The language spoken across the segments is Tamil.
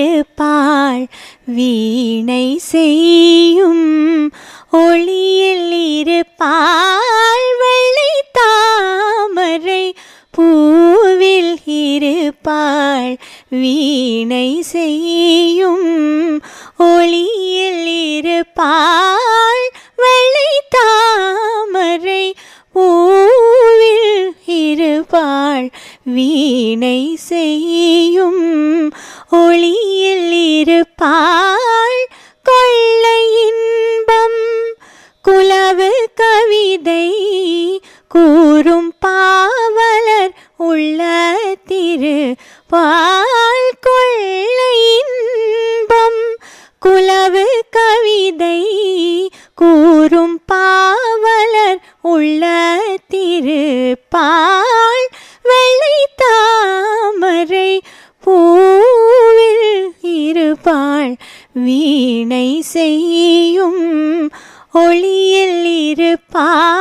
இருப்பாள். வீணை செய்யும் ஒளியில் இருப்பாள். வெள்ளை தாமரை பூவில் இருப்பாள். வீணை செய்யும் ஒளியில் இருப்பாள். வெள்ளை தாமரை பூவில் இருப்பாள். வீணை செய்யும் ஒளியில் இருப்பாள் கொள்ளை இன்பம். குலவு கவிதை கூறும் பாவலர் உள்ள திரு பால் கொள்ளை இன்பம். குலவு கவிதை கூறும் பாவலர் உள்ள திரு ஒளியில் இருப்பார்.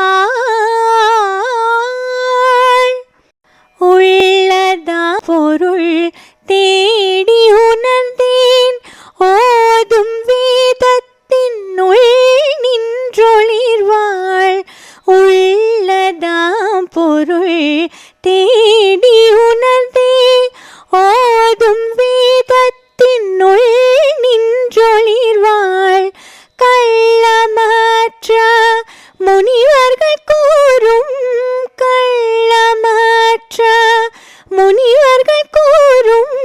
முனிவர்கள் கூறும் கள்ளமாற்ற முனிவர்கள் கூறும்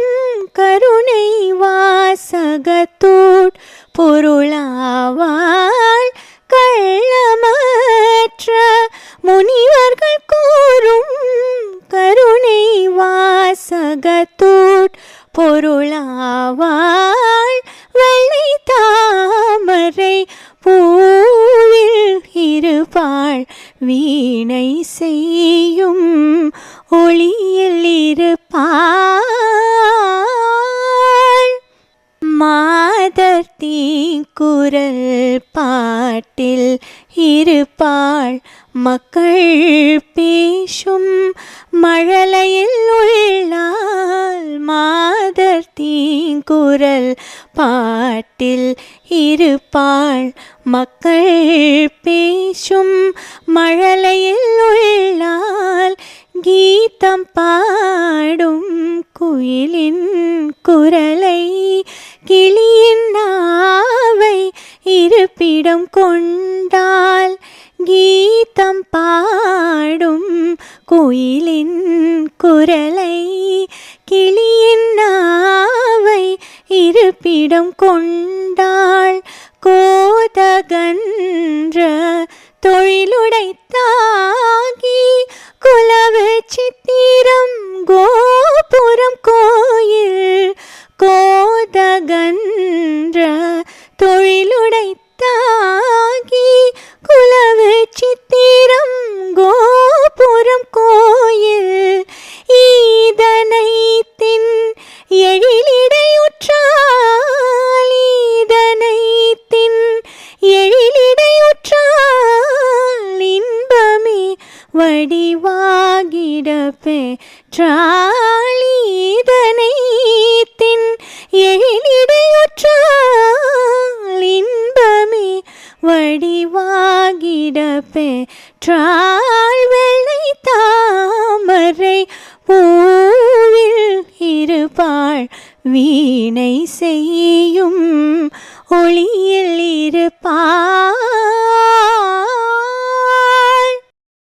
கருணை வாசகத்தோட் பொருளாவாள் கள்ளமாற்ற முனிவர்கள் கூறும் கருணை வாசகத்தோட் பொருளாவாள் வீணை செய்யும் ஒளியில் இருப்பாள். மாதர் தீக்குரல் பாட்டில் இருப்பாள். மக்கள் பேசும் மழலையில் உள்ளாள். மாதர் தீங்குரல் பாட்டில் இருப்பாள். மக்கள் பேசும் மழலையில் உள்ளால் கீதம் பாடும் குயிலின் குரலை கிளியின் நாவை இருப்பிடம் கொண்டால் கீதம் பாடும் குயிலின் குரலை பிடம் கொண்டாள் கோதகன்ற தொழிலுடைத்தாகி குலவு சித்திரம் கோ வடிவாகிட பெற்றாள் ஈதனை தின் எழிலிடையுற்றாள் இன்பமே வடிவாகிட பெற்றாள் வெள்ளை தாமரை பூவில் இருப்பாள். வீணை செய்யும் ஒளியில் இருப்பாள்.